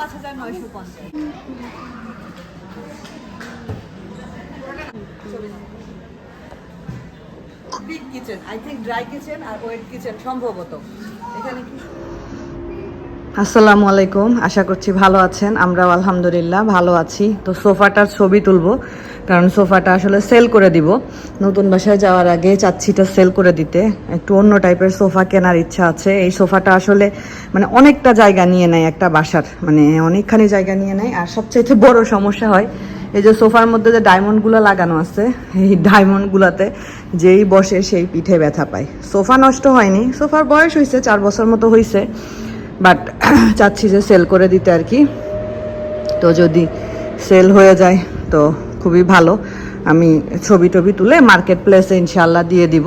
পাঁচ হাজার নয়শো পঞ্চাশ। Big kitchen I think dry kitchen R wet kitchen সম্ভবত। এখানে কি? আসসালামু আলাইকুম, আশা করছি ভালো আছেন। আমরাও আলহামদুলিল্লাহ ভালো আছি। তো সোফাটার ছবি তুলবো। কারণ সোফাটা আসলে সেল করে দিব। নতুন বাসায় যাওয়ার আগে চাচ্ছিটা সেল করে দিতে। একটু অন্য টাইপের সোফা কেনার ইচ্ছা আছে। এই সোফাটা আসলে মানে অনেকটা জায়গা নিয়ে নেয় একটা বাসার। মানে অনেকখানি জায়গা নিয়ে নেয়। আর সবচেয়ে বড় সমস্যা হয়, এই যে সোফার মধ্যে যে ডায়মন্ডগুলো লাগানো আছে, এই ডায়মন্ডগুলোতে যেই বসে সেই পিঠে ব্যথা পায়। সোফা নষ্ট হয়নি। সোফার বয়স হয়েছে চার বছর মতো হয়েছে বাট চাচ্ছি যে সেল করে দিতে আর কি। তো যদি সেল হয়ে যায়, তো খুবই ভালো। আমি ছবি টবি তুলে মার্কেট প্লেসে ইনশাল্লাহ দিয়ে দিব।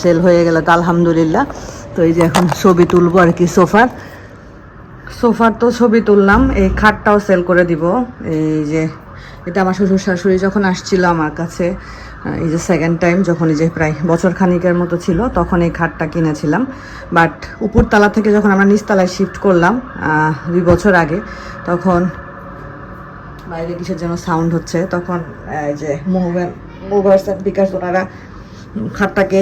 সেল হয়ে গেলে তো আলহামদুলিল্লাহ। তো এই যে এখন ছবি তুলবো আর কি সোফার। সোফার তো ছবি তুললাম, এই খাটটাও সেল করে দিব। এই যে, এটা আমার শ্বশুর শাশুড়ি যখন আসছিল আমার কাছে এই যে সেকেন্ড টাইম যখন এই যে প্রায় বছর খানিকের মতো ছিল, তখন এই খাটটা কিনেছিলাম। বাট উপরতলা থেকে যখন আমরা নিচতলায় শিফট করলাম দুই বছর আগে, তখন বাইরে কিসের যেন সাউন্ড হচ্ছে, তখন, এই যে মুভার মুভার্স বিকাশ ওনারা খাটটাকে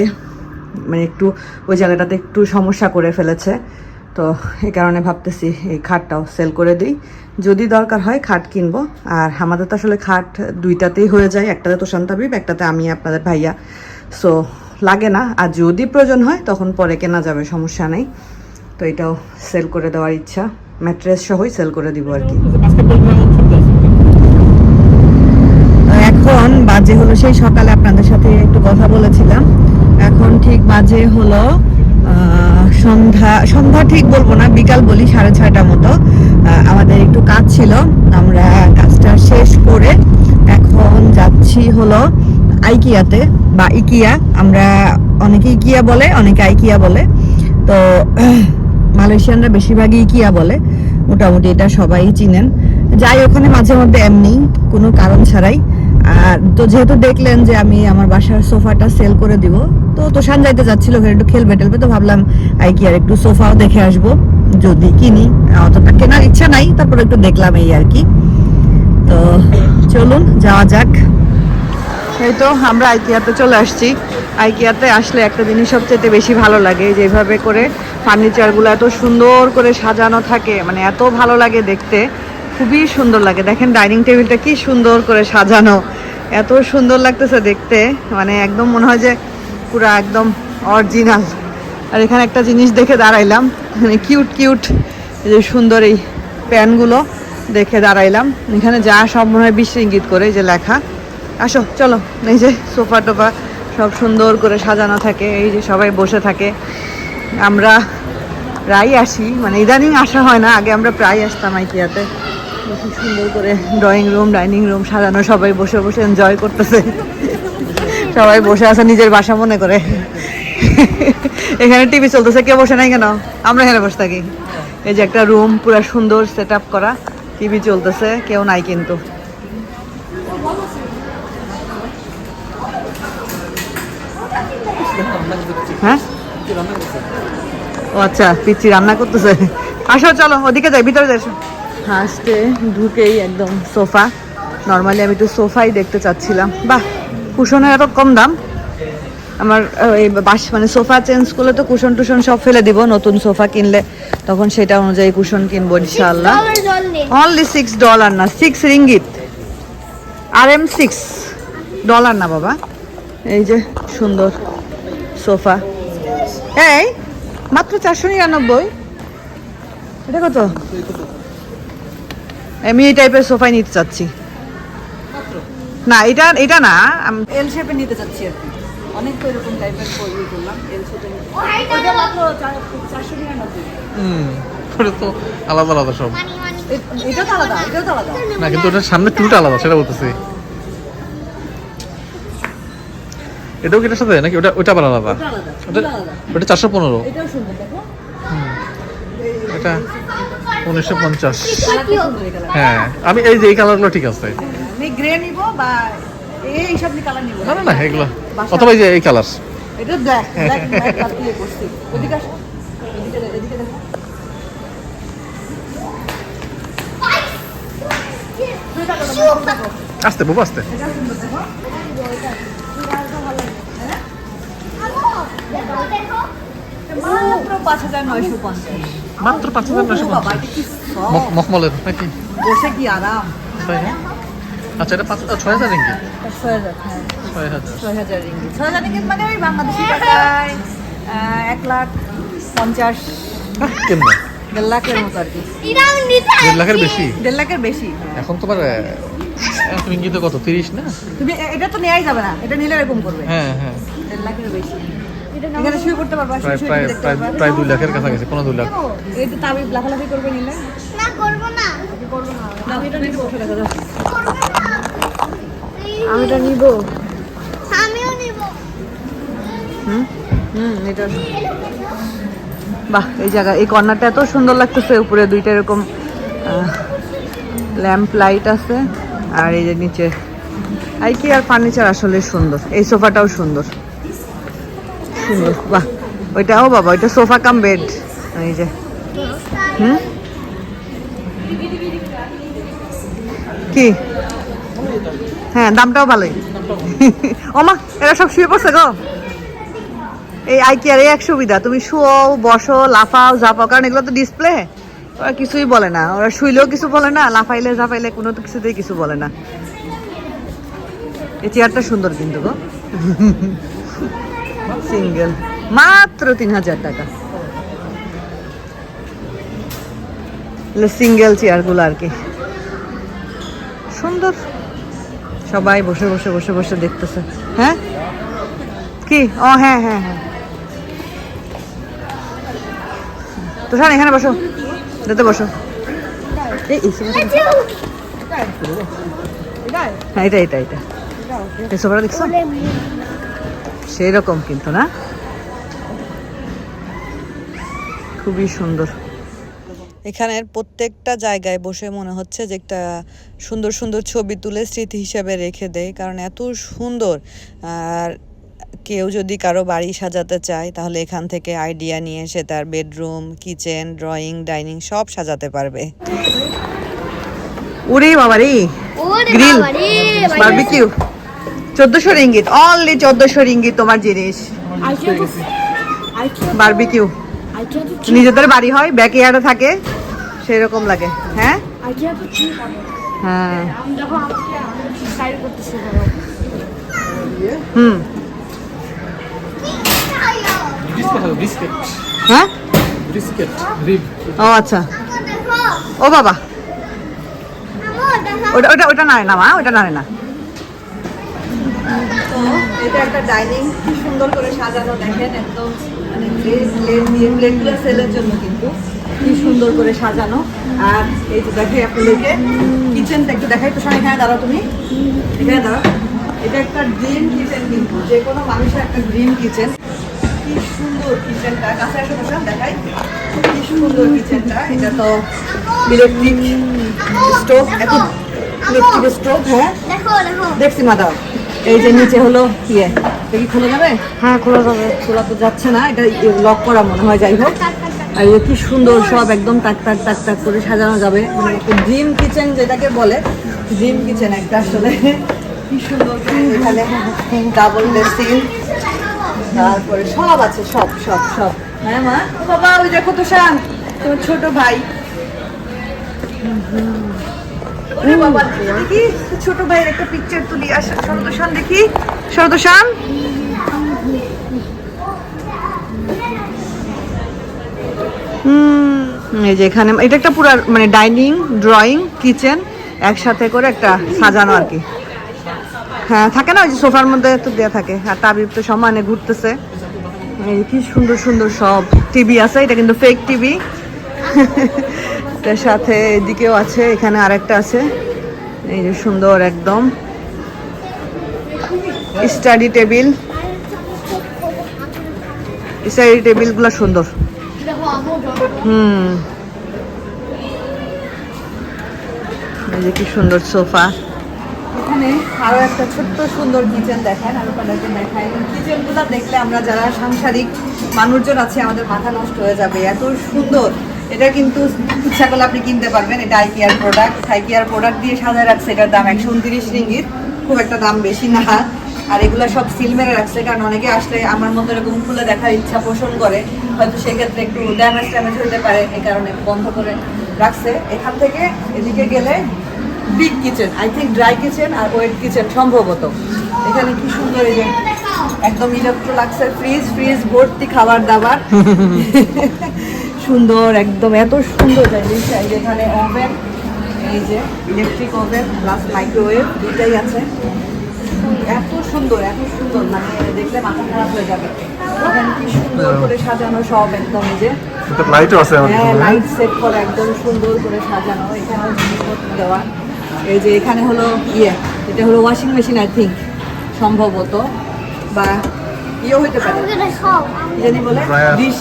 মানে একটু ওই জায়গাটাতে একটু সমস্যা করে ফেলেছে। তো এই কারণে ভাবতেছি এই খাটটাও সেল করে দিই। যদি দরকার হয় খাট কিনবো। আর আমাদের তো আসলে খাট দুইটাতেই হয়ে যায়, একটাতে তো শান্তাবিব একটাতে আমি আপনাদের ভাইয়া। সো লাগে না। আর যদি প্রয়োজন হয়, তখন পরে কেনা যাবে, সমস্যা নেই। তো এটাও সেল করে দেওয়ার ইচ্ছা। ম্যাট্রেস সহই সেল করে দিব আর কি এখন বাজে হলো সেই সকালে আপনাদের সাথে একটু কথা বলেছিলাম। এখন ঠিক বাজে হলো সন্ধ্যা সন্ধ্যা ঠিক বলব না, বিকাল বলি, সাড়ে ছয়টা মতো। আমাদের একটু কাজ ছিল, আমরা কাজটা শেষ করে এখন যাচ্ছি হলো আইকিয়াতে বা ইকিয়া, আমরা অনেকে ইকিয়া বলে, অনেকে আইকিয়া বলে। তো মালয়েশিয়ানরা বেশিরভাগই ইকিয়া বলে, মোটামুটি এটা সবাই চিনেন। যাই, ওখানে মাঝে মধ্যে এমনি, কোনো কারণ ছাড়াই। আর তো যেহেতু দেখলেন যে আমি আমার বাসার সোফাটা সেল করে দিব, তো তোষান যাইতে যাচ্ছিল ওখানে একটু খেলবে টেলবে তো ভাবলাম আই কি আর একটু সোফাও দেখে আসব, যদি কিনি। অতটা কেনার ইচ্ছা নাই, তারপর একটু দেখলাম এই আর কি। তো চলুন, যাওয়া যাক। এই তো, আমরা আইকিয়াতে চলে আসছি। আইকিয়াতে আসলে একটা জিনিস সবচেয়ে বেশি ভালো লাগে যেভাবে করে ফার্নিচারগুলো এত সুন্দর করে সাজানো থাকে মানে এত ভালো লাগে দেখতে। খুবই সুন্দর লাগে। দেখেন ডাইনিং টেবিলটা কি সুন্দর করে সাজানো। এত সুন্দর লাগতেছে দেখতে। মানে একদম মনে হয় যে পুরো একদম অরিজিনাল আর এখানে একটা জিনিস দেখে দাঁড়াইলাম। মানে কিউট কিউট এই যে সুন্দর এই প্যানগুলো দেখে দাঁড়াইলাম। এখানে যা সব মনে হয় বিশ ইঙ্গিত করে যে লেখা। আসো, চলো। এই যে সোফা টোফা সব সুন্দর করে সাজানো থাকে। এই যে সবাই বসে থাকে। আমরা প্রায় আসি। মানে ইদানিং আসা হয় না। আগে আমরা প্রায় আসতাম আইকিয়াতে সুন্দর করে ড্রয়িং রুম ডাইনিং রুম সাজানো, সবাই বসে বসে এনজয় করতেছে। সবাই বসে আছে নিজের বাসা মনে করে। এখানে টিভি চলতেছে, কেউ বসে নাই কেন? আমরা এখানে বসে থাকি। এই যে একটা রুম পুরো সুন্দর সেট করা। টিভি চলতেছে, কেউ নাই কিন্তু। হ্যাঁ? ও আচ্ছা পিচ্ছি রান্না করতেছে। আসো, চলো, ওদিকে যাই, ভিতরে যাই ফার্স্টে ঢুকেই একদম সোফা। নর্মালি আমি একটু সোফাই দেখতে চাচ্ছিলাম। বাহ কুশনের এত কম দাম। আমার এই বাস মানে সোফা চেঞ্জ করলে তো কুশন টুশন সব ফেলে দিব নতুন সোফা কিনলে। তখন সেটা অনুযায়ী কুশন কিনবো ইনশাআল্লাহ। অনলি সিক্স ডলার না six ringgit R M six dollar না বাবা। এই যে সুন্দর সোফা। এই মাত্র চারশো নিরানব্বই। এটা কত? আমি এই টাইপের সোফাই নিতে চাচ্ছি। না এটা এটা না এল শেপে নিতে চাচ্ছি আর কি। অনেক তো এরকম টাইপের করলাম এল শেপে ওইটা মাত্র চার- চারশো নিরানব্বই। হুম ওটা তো আলাদা আলাদা সব। Money, money. এ- এটাও তো আলাদা এটাও তো আলাদা। না কিন্তু ওটার সামনে টুটা আলাদা সেটা বলতেছি। এটাও কি এটার সাথে? নাকি ওটা ওটা আবার আলাদা? ওটা ওটা চারশো পনেরো। এটাও সুন্দর দেখো। এটা উনিশশো পঞ্চাশ। হ্যাঁ আমি এই যে এই কালারগুলো ঠিক আছে। না না এগুলো। অথবা এই যে এই কালার আস্তে বাবু আস্তে। দেখো। মাত্র পাঁচ হাজার নয়শো পঞ্চাশ। মাত্র পাঁচ হাজার নয়শো পঞ্চাশ। মখমলের নাকি? বসে কি আরাম? আচ্ছা এটা পাঁচ ছয় হাজার ছয় হাজার হ্যাঁ। ছয় হাজার। ছয় হাজার রিঙ্গিত। ছয় হাজার রিঙ্গিত মানে ওই বাংলাদেশি টাকায় এক লাখ পঞ্চাশ কেমন? দেড় লাখের মতো আর কি। দেড় লাখের বেশি? দেড় লাখের বেশি। এখন তোমার রিঙ্গিতে কত? তিরিশ না? তুমি এটা তো নেওয়াই যাবে না। এটা নিলে এরকম করবে। হ্যাঁ হ্যাঁ। দেড় লাখের বেশি। এখানে শুয়ে পড়তে পারবা প্রায় প্রায় প্রায় প্রায় দুই লাখের কাছাকাছি কোনো দুই লাখ। এই তো লাফালাফি করবে নিলে। না করব না। না এটা নিবো। সেটা কথা আমি এটা নিব। আমিও নিব। হুম? হুম এটা। বাহ এই জায়গা এই কর্নারটা এত সুন্দর লাগতেছে উপরে দুইটা এরকম ল্যাম্প লাইট আছে আর এই যে নিচে আর ফার্নিচার আসলে সুন্দর এই সোফাটাও সুন্দর। সুন্দর, বাহ। ওইটাও বাবা, ওইটা সোফা কাম বেড। এই যে। হুম? কি? হ্যাঁ দামটাও ভালোই। ওমা এরা সব শুয়ে পড়ছে গো। এই আইকিয়ার এক সুবিধা, তুমি শুও বসো, লাফাও, ঝাপাও, কারণ এগুলো তো ডিসপ্লে ওরা কিছুই বলে না। ওরা শুইলেও কিছু বলে না, লাফাইলে, ঝাপাইলে কোনো কিছুতেই কিছু বলে না। এই চেয়ারটা সুন্দর কিন্তু গো। সিঙ্গেল মাত্র তিন হাজার টাকা। সিঙ্গেল চেয়ারগুলো আর কি। সুন্দর। সবাই বসে বসে বসে বসে দেখতেছে। হ্যাঁ? কি? ও হ্যাঁ হ্যাঁ হ্যাঁ। তুষার, এখানে বসো। যেতে বসো। হ্যাঁ এটা এটা এটা। সোফাটা দেখছ? সেই রকম কিন্তু না? খুবই সুন্দর। এখানের প্রত্যেকটা জায়গায় বসে মনে হচ্ছে যে একটা সুন্দর সুন্দর ছবি তুলে স্মৃতি হিসাবে রেখে দেয় কারণ এত সুন্দর। আর কেউ যদি কারও বাড়ি সাজাতে চায় তাহলে এখান থেকে আইডিয়া নিয়ে এসে তার বেডরুম কিচেন ড্রয়িং ডাইনিং সব সাজাতে পারবে। উরে বাবা রে গ্রিল বারবিকিউ। চোদ্দশো রিঙ্গিত অনলি চোদ্দশো রিঙ্গিত তোমার জিনিস। বারবিকিউ নিজেদের বাড়ি হয় ব্যাক ইয়ার্ডে থাকে সেরকম লাগে হ্যাঁ? হ্যাঁ। হুম। হ্যাঁ? বিস্কিট ও আচ্ছা। ও বাবা। ওটা ওটা ওটা নারে না মা ওটা নারে না। এটা একটা ডাইনিং কি সুন্দর করে সাজানো দেখেন একদম মানে প্লেট প্লেট দিয়ে প্লেটগুলো সেলের জন্য কিন্তু কি সুন্দর করে সাজানো। আর এই যে দেখে আপনাদেরকে কিচেনটা একটু দেখাই তো সবাই এখানে দাঁড়াও তুমি। এখানে দাঁড়াও। এটা একটা ড্রিম কিচেন কিন্তু যে কোনো মানুষের একটা ড্রিম কিচেন কি সুন্দর কিচেনটা কাছে এসে বসে দেখাই। কি সুন্দর কিচেনটা এটা তো ইলেকট্রিক স্টোভ এত ইলেকট্রিক স্টোভ হ্যাঁ? দেখো দেখো। দেখছি মাদাও এই যে নিচে হলো ইয়ে। এটা কি খোলা যাবে? হ্যাঁ খোলা যাবে। খোলা তো যাচ্ছে না এটা লক করা মনে হয় যাই হোক। আর কি সুন্দর সব একদম টাক টাক টাক টাক করে সাজানো যাবে। মানে ড্রিম কিচেন যেটাকে বলে ড্রিম কিচেন একটা আসলে। কি সুন্দর এখানে ডাবল ড্রেসিং তারপরে সব আছে সব সব সব। হ্যাঁ মা? বাবা ওই দেখো তো শান তোমার ছোট ভাই। বাবা ছোট ভাইয়ের একটা পিকচার তুলি। আস সন্তোষান দেখি। সন্তোষান হুম, এই যে এখানে, এটা একটা পুরো মানে ডাইনিং ড্রয়িং কিচেন একসাথে করে একটা সাজানো আর কি। হ্যাঁ থাকে না, ওই যে সোফার মধ্যে তো দেওয়া থাকে। আর তাবিব তো সমানে ঘুরতেছে। এই কি সুন্দর সুন্দর সব টিভি আছে, এটা কিন্তু ফেক টিভি। তার সাথে এদিকেও আছে, এখানে আরেকটা আছে। এই যে সুন্দর একদম। Study table. স্টাডি টেবিলগুলো সুন্দর। হুম। এই যে কি সুন্দর সোফা। এখানে আরও একটা ছোট্ট সুন্দর কিচেন দেখেন আমি আপনাদেরকে দেখাই দেখলে আমরা যারা সাংসারিক মানুষজন আছে, আমাদের মাথা নষ্ট হয়ে যাবে। এত সুন্দর। এটা কিন্তু ইচ্ছা করলে আপনি কিনতে পারবেন। এটা আইকিয়ার প্রোডাক্ট আইকিয়ার প্রোডাক্ট দিয়ে সাজায় রাখছে এটার দাম একশো উনত্রিশ রিঙ্গিত। খুব একটা দাম বেশি না। আর এগুলো সব সিল মেরে রাখছে। কারণ অনেকে আসলে আমার মতো এরকম খুলে দেখার ইচ্ছা পোষণ করে। হয়তো সেক্ষেত্রে একটু ড্যামেজ ট্যামেজ হতে পারে। এই কারণে বন্ধ করে রাখছে। এখান থেকে এদিকে গেলে big kitchen I think dry kitchen R wet kitchen সম্ভবত। এখানে কি সুন্দর এই যে একদম লাগছে। ফ্রিজ ফ্রিজ ভর্তি খাবার দাবার সুন্দর একদম এত সুন্দর জিনিস এই যে এখানে ওভেন এই যে ইলেকট্রিক ওভেন প্লাস মাইক্রোওয়েভ দুইটাই আছে। এত সুন্দর এত সুন্দর মানে দেখলে মাথা খারাপ হয়ে যাবে। এখানে কি সুন্দর করে সাজানো সব একদম এই যে। লাইটও আছে হ্যাঁ লাইট সেট করা একদম সুন্দর করে সাজানো। এখানেও জিনিসপত্র দেওয়া। এই যে এখানে হলো ইয়ে এটা হলো ওয়াশিং মেশিন আই থিঙ্ক সম্ভবত। বা ইয়ে হইতে পারে। জানি বলে? Dish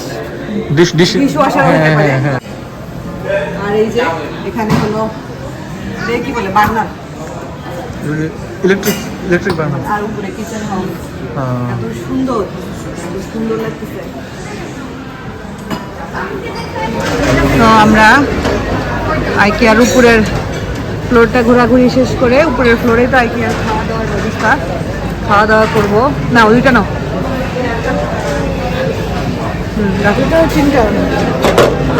dish dish. Dish washer হ্যাঁ হতে পারে। হ্যাঁ হ্যাঁ। আর এই যে এখানে হলো কি বলে বার্নার? Electric electric burner. আর উপরে কিচেন হাউস এত সুন্দর এত সুন্দর লাগতেছে। তো আমরা আইকিয়ার উপরের ফ্লোরটা ঘোরাঘুরি শেষ করে উপরের ফ্লোরে তো আইকিয়ার খাওয়া দাওয়ার ব্যবস্থা। খাওয়া দাওয়া করব। না ওইটা নাও। হুম, রাখো।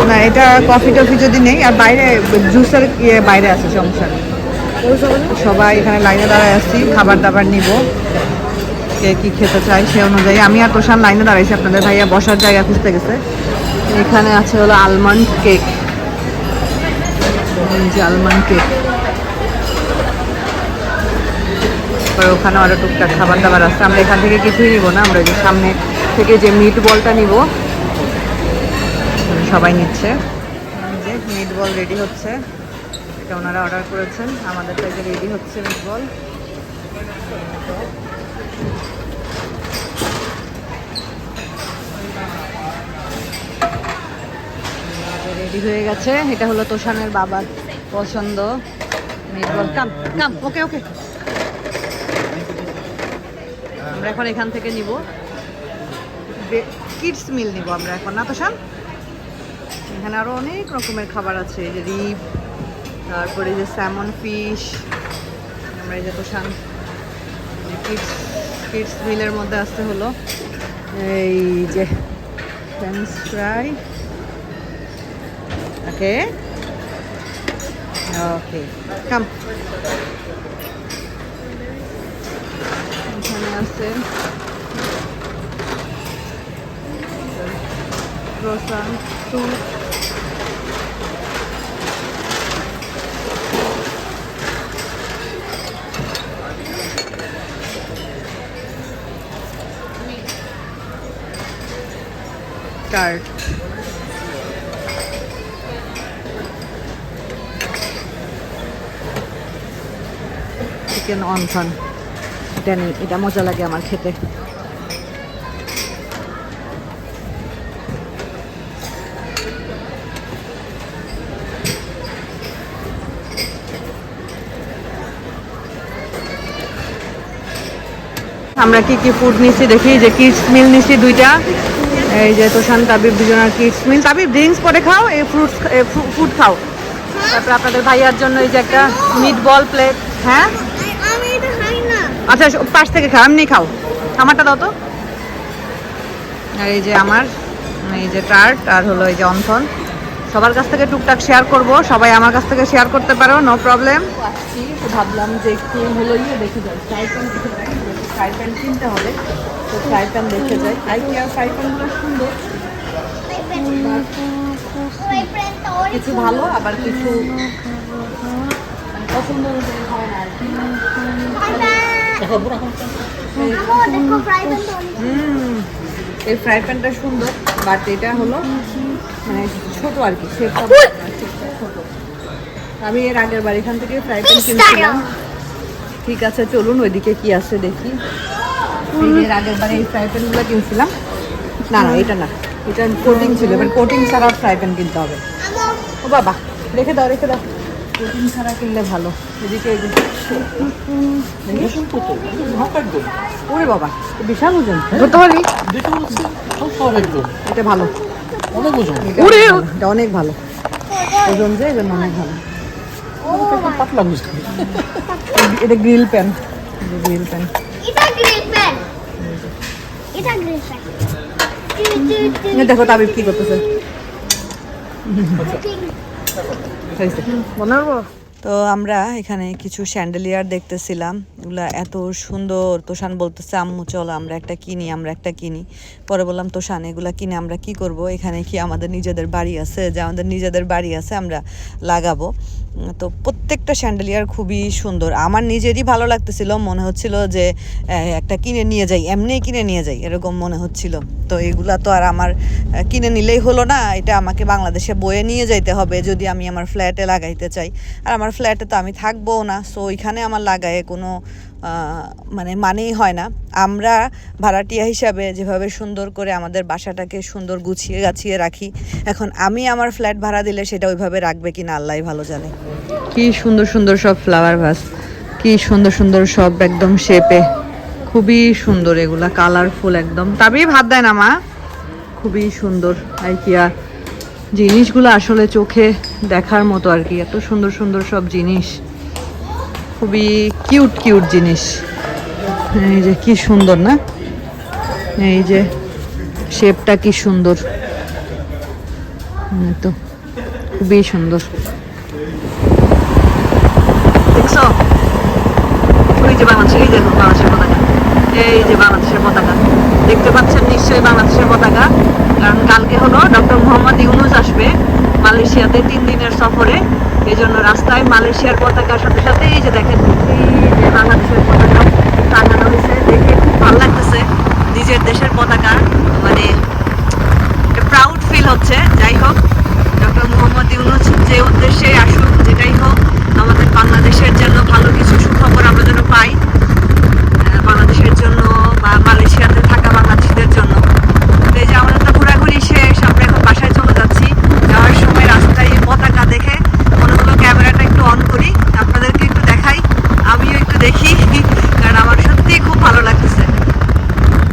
না এটা কফি টফি যদি নেই আর বাইরে জুসের ইয়ে বাইরে আছে সমস্যা সবাই এখানে লাইনে দাঁড়ায় আসছি খাবার দাবার নিব কে কি খেতে চাই সে অনুযায়ী। আমি আর তোষান লাইনে দাঁড়াইছি আপনাদের ভাইয়া বসার জায়গা খুঁজতে গেছে। এখানে আছে হলো আলমন্ড কেক যে আলমন্ড কেক তারপরে ওখানে আরও টুকটাক খাবার দাবার আছে। আমরা এখান থেকে কিছুই নিব না আমরা ওই যে সামনে থেকে যে মিট বলটা নিব সবাই নিচ্ছে। যে মিট বল রেডি হচ্ছে। এটা ওনারা অর্ডার করেছেন। আমাদের থেকে রেডি হচ্ছে মিট বল রেডি হয়ে গেছে। এটা হলো তোষানের বাবার পছন্দ মিট বল কাম কাম ওকে ওকে আমরা এখন এখান থেকে নিব। কিডস মিল নিব আমরা এখন। না, তোষান? এখানে আরও অনেক রকমের খাবার আছে যে রিপ তারপরে যে স্যামন ফিশ আমরা এই যে তোষান কিডস কিডস মিলের মধ্যে আসতে হলো। এই যে ফ্রেঞ্চ ফ্রাই ওকে। ওকে কাম এখানে আছে croissant, soup. Tart. চিকেন অনফন এটা নেই এটা মজা লাগে আমার খেতে। আমরা কি কি ফুড নিছি দেখি, যে কিডস মিল নিছি দুইটা। এই যে তোষান তাবিব দুজনের কিডস মিল তাবিব ড্রিঙ্কস পরে খাও এই ফ্রুটস ফুড খাও। তারপরে আপনাদের ভাইয়ার জন্য এই যে একটা মিট বল প্লেট হ্যাঁ আচ্ছা পাশ থেকে খাও এমনি খাও। আমারটা দাও তো। আর এই যে আমার এই যে টার্ট আর হলো এই যে অন্থন। সবার কাছ থেকে টুকটাক শেয়ার করব। সবাই আমার কাছ থেকে শেয়ার করতে পারো নো প্রবলেম আসছি ভাবলাম যে একটু হলো দেখে যাই। প্যান কিনতে হবে। তো ফ্রাই প্যান দেখে যাই। আইকিয়া ফ্রাই প্যানগুলো সুন্দর। কিছু ভালো আবার কিছু পছন্দ অনুযায়ী হয় না আর কি। এই ফ্রাই প্যানটা সুন্দর বাট এটা হলো মানে ছোট আর কি শেপটা ছোট। আমি এর আগের বার এখান থেকে ফ্রাই প্যান কিনেছিলাম। ঠিক আছে চলুন ওইদিকে কি আছে দেখি। এর আগের বার এই ফ্রাই প্যানগুলো কিনছিলাম। না না এটা না। এটা কোটিং ছিল এবার কোটিং ছাড়া ফ্রাই প্যান কিনতে হবে। ও বাবা রেখে দাও রেখে দাও। কোটিং ছাড়া কিনলে ভালো। এদিকে যে ওরে বাবা বিশাল ওজন। ধরতে পারি এটা ভালো। অনেক ওজন। এটা অনেক ভালো। ওজন যে এজন্য অনেক ভালো। পাতলা বুঝতে এটা গ্রিল প্যান। গ্রিল প্যান এটা গ্রিল প্যান এটা গ্রিল প্যান দেখো তাবিব কি করতেছে। তো আমরা এখানে কিছু স্যান্ডেলিয়ার দেখতেছিলাম। এগুলা এত সুন্দর। তোষান বলতেছে আম্মু চলো আমরা একটা কিনি আমরা একটা কিনি। পরে বললাম তোষান এগুলা কিনে আমরা কি করব? এখানে কি আমাদের নিজেদের বাড়ি আছে? যে আমাদের নিজেদের বাড়ি আছে আমরা লাগাবো। তো প্রত্যেকটা স্যান্ডেলিয়ার খুবই সুন্দর। আমার নিজেরই ভালো লাগতেছিল, মনে হচ্ছিল যে একটা কিনে নিয়ে যাই, এমনিই কিনে নিয়ে যাই, এরকম মনে হচ্ছিল। তো এগুলা তো আর আমার কিনে নিলেই হলো না, এটা আমাকে বাংলাদেশে বয়ে নিয়ে যাইতে হবে যদি আমি আমার ফ্ল্যাটে লাগাইতে চাই। আর আমার ফ্ল্যাটে তো আমি থাকব না সো ওইখানে আমার লাগায়ে কোনো মানে মানেই হয় না। আমরা ভাড়াটিয়া হিসাবে যেভাবে সুন্দর করে আমাদের বাসাটাকে সুন্দর গুছিয়ে গাছিয়ে রাখি, এখন আমি আমার ফ্ল্যাট ভাড়া দিলে সেটা ওইভাবে রাখবে কিনা আল্লাহ ভালো জানে। কি সুন্দর সুন্দর সব ফ্লাওয়ার ভাস কি সুন্দর সুন্দর সব একদম শেপে খুবই সুন্দর এগুলা কালারফুল একদম। তবেই ভাত দেয় না মা? খুবই সুন্দর আইকিয়া জিনিসগুলো আসলে চোখে দেখার মতো আর কি, এত সুন্দর সুন্দর সব জিনিস। খুবই কিউট কিউট জিনিস। এই যে কি সুন্দর, না? এই যে শেপটা কি সুন্দর। তো, খুবই সুন্দর। দেখছ? ওই যে বাংলাদেশ পতাকা। এই যে বাংলাদেশের পতাকা। দেখতে পাচ্ছেন নিশ্চয়ই বাংলাদেশের পতাকা, কারণ কালকে হলো ডক্টর মোহাম্মদ ইউনুস আসবে মালয়েশিয়াতে তিন দিনের সফরে। এই জন্য রাস্তায় মালয়েশিয়ার পতাকার সাথে সাথে এই যে দেখেন এই যে বাংলাদেশের পতাকা